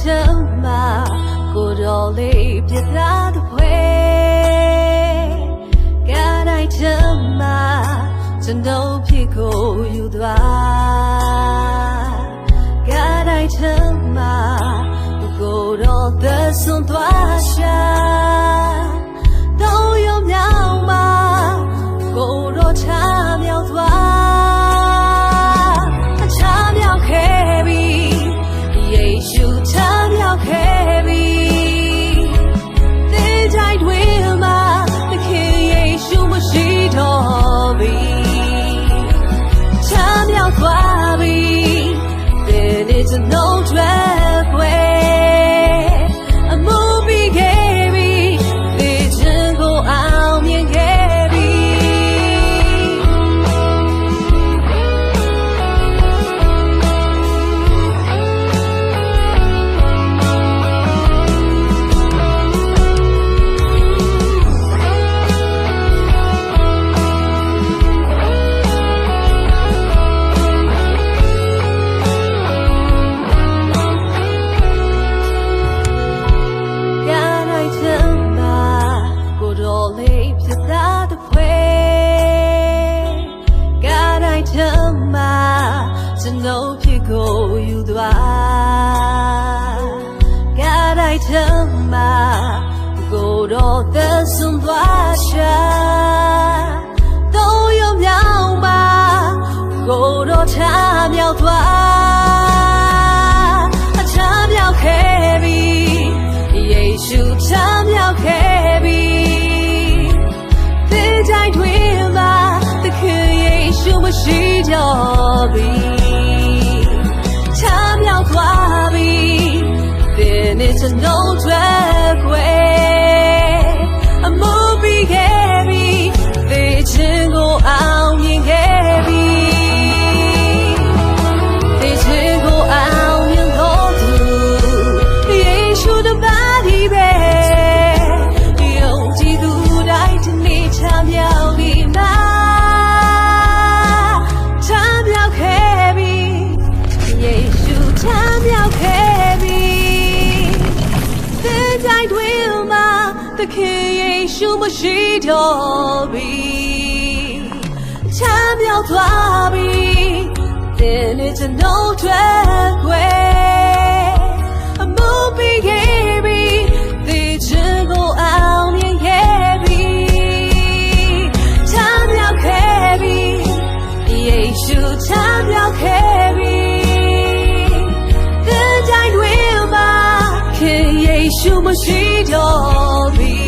ချမ်းမှာကိုတော်လေးပြတာတစ်ဖွဲကတိုင်းချမ်းမှာကျွန်တော်ဖြစ်ကိုယူသွားကတိုင်းချမ်းမှာကိုတော်သက်စွန်သွား ဖြစ်ကိုယူသွားကနိုင်ချမ်းသာကိုတော်သက်စွန်သွားရှာတော့ရမြောင်ပါကိုတော်ချမ်းမြောက်သွားအချမ်းမြောက်ခဲ့ပြီယေရှုချမ်းမြောက်ခဲ့ပြီသင်ကြိုင်တွေမှာသခင်ယေရှုမရှိတော့ပြီ င်နဲ့ကျွန် သခင်ယေရှုမရှိတော့ပြီချမ်းမြောက်သွားပြီတဲ့နဲ့ကျွန်တော်တွေ့ခွဲ ယေရှုမရှိတော့